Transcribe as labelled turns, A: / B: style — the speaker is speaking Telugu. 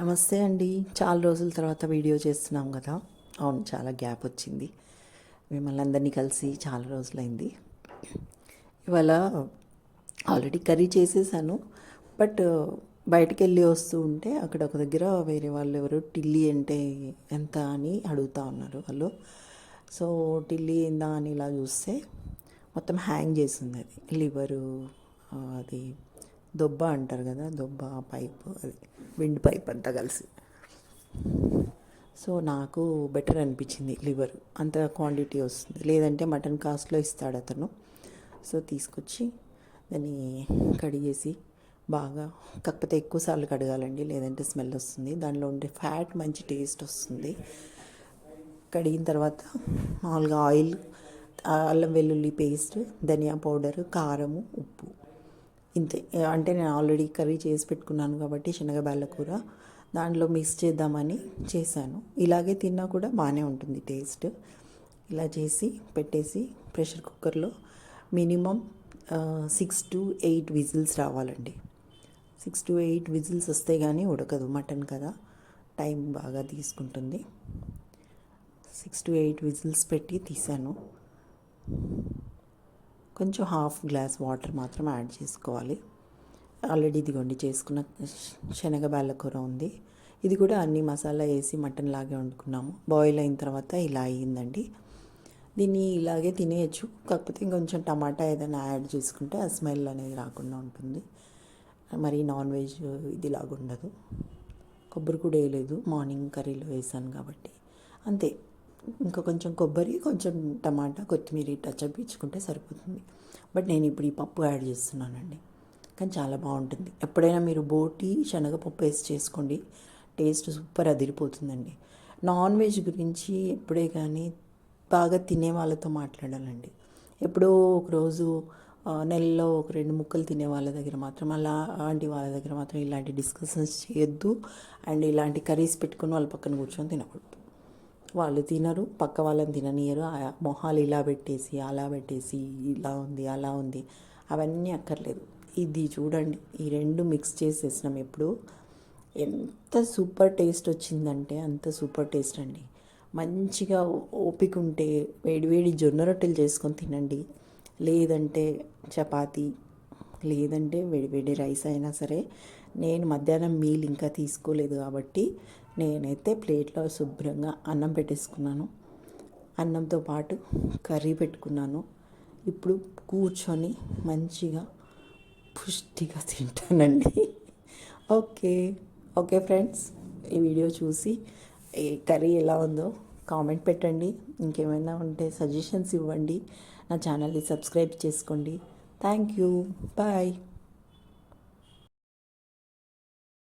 A: నమస్తే అండి. చాలా రోజుల తర్వాత వీడియో చేస్తున్నాం కదా. అవును చాలా గ్యాప్ వచ్చింది. మిమ్మల్ని అందరినీ కలిసి చాలా రోజులైంది. ఇవాళ ఆల్రెడీ కర్రీ చేసేసాను. బట్ బయటకు వెళ్ళి వస్తూ ఉంటే అక్కడ ఒక దగ్గర వేరే వాళ్ళు ఎవరు టిల్లీ అంటే ఎంత అని అడుగుతూ ఉన్నారు వాళ్ళు. సో టిల్లీ ఏందా అని ఇలా చూస్తే మొత్తం హ్యాంగ్ చేసింది అది. లివరు అది దొబ్బ అంటారు కదా దొబ్బ పైప్ అది విండ్ పైప్ అంతా కలిసి. సో నాకు బెటర్ అనిపించింది లివర్ అంత క్వాంటిటీ వస్తుంది. లేదంటే మటన్ కాస్ట్లో ఇస్తాడు అతను. సో తీసుకొచ్చి దాన్ని కడిగేసి బాగా కాకపోతే ఎక్కువసార్లు కడగాలండి లేదంటే స్మెల్ వస్తుంది. దానిలో ఉండే ఫ్యాట్ మంచి టేస్ట్ వస్తుంది. కడిగిన తర్వాత మామూలుగా ఆయిల్ అల్లం వెల్లుల్లి పేస్ట్ ధనియా పౌడర్ కారము ఉప్పు. ఇంతే. అంటే నేను ఆల్రెడీ కర్రీ చేసి పెట్టుకున్నాను కాబట్టి శనగబేళ్ళ కూర. దాంట్లో మిక్స్ చేద్దామని చేశాను. ఇలాగే తిన్నా కూడా బాగానే ఉంటుంది టేస్ట్. ఇలా చేసి పెట్టేసి ప్రెషర్ కుక్కర్లో minimum six to eight whistles రావాలండి. సిక్స్ టు ఎయిట్ విజిల్స్ వస్తే కానీ ఉడకదు మటన్ కదా. టైం బాగా తీసుకుంటుంది. సిక్స్ టు ఎయిట్ విజిల్స్ పెట్టి తీసాను కొంచెం హాఫ్ గ్లాస్ వాటర్ మాత్రం యాడ్ చేసుకోవాలి. ఆల్రెడీ ఇదిగోండి చేసుకున్న శనగబాళ్ళ కూర ఉంది. ఇది కూడా అన్ని మసాలా వేసి మటన్ లాగే వండుకున్నాము. బాయిల్ అయిన తర్వాత ఇలా అయ్యిందండి. దీన్ని ఇలాగే తినేయచ్చు. కాకపోతే ఇంకొంచెం టమాటా ఏదైనా యాడ్ చేసుకుంటే ఆ స్మెల్ అనేది రాకుండా ఉంటుంది. మరి నాన్ వెజ్ ఇది లాగా ఉండదు కొబ్బరి కూడా వేయలేదు. మార్నింగ్ కర్రీలో వేసాను కాబట్టి. అంతే. ఇంకా కొంచెం కొబ్బరి కొంచెం టమాటా కొత్తిమీర టచ్ ఇచ్చుకుంటే సరిపోతుంది. బట్ నేను ఇప్పుడు ఈ పప్పు యాడ్ చేస్తున్నానండి. కానీ చాలా బాగుంటుంది. ఎప్పుడైనా మీరు బోటి శనగపప్పు వేసి చేసుకోండి. టేస్ట్ సూపర్ అదిరిపోతుందండి. నాన్ వెజ్ గురించి ఎప్పుడే కానీ బాగా తినే వాళ్ళతో మాట్లాడాలండి. ఎప్పుడో ఒకరోజు నెలలో ఒక రెండు ముక్కలు తినే వాళ్ళ దగ్గర మాత్రం అలా అలాంటి వాళ్ళ దగ్గర మాత్రం ఇలాంటి డిస్కషన్స్ చేయొద్దు. అండ్ ఇలాంటి కర్రీస్ పెట్టుకొని వాళ్ళ పక్కన కూర్చొని తినకూడదు. వాళ్ళు తినరు పక్క వాళ్ళని తిననీయరు. మొహాలు ఇలా పెట్టేసి అలా పెట్టేసి ఇలా ఉంది అలా ఉంది. అవన్నీ అక్కర్లేదు. ఇది చూడండి. ఈ రెండు మిక్స్ చేసేసినాం ఎప్పుడు. ఎంత సూపర్ టేస్ట్ వచ్చిందంటే అంత సూపర్ టేస్ట్ అండి. మంచిగా ఓపిక ఉంటే వేడివేడి జొన్న రొట్టెలు చేసుకొని తినండి. లేదంటే చపాతీ లేదంటే వేడివేడి రైస్ అయినా సరే నేను మధ్యాహ్నం మీల్ ఇంకా తీసుకోలేదు కాబట్టి నేనైతే ప్లేట్లో శుభ్రంగా అన్నం పెట్టేసుకున్నాను. అన్నంతో పాటు కర్రీ పెట్టుకున్నాను. ఇప్పుడు కూర్చొని మంచిగా పుష్టిగా తింటానండి. ఓకే ఓకే ఫ్రెండ్స్ ఈ వీడియో చూసి ఈ కర్రీ ఎలా ఉందో కామెంట్ పెట్టండి. ఇంకేమైనా ఉంటే సజెషన్స్ ఇవ్వండి. నా ఛానల్ని సబ్స్క్రైబ్ చేసుకోండి. Thank you. Bye.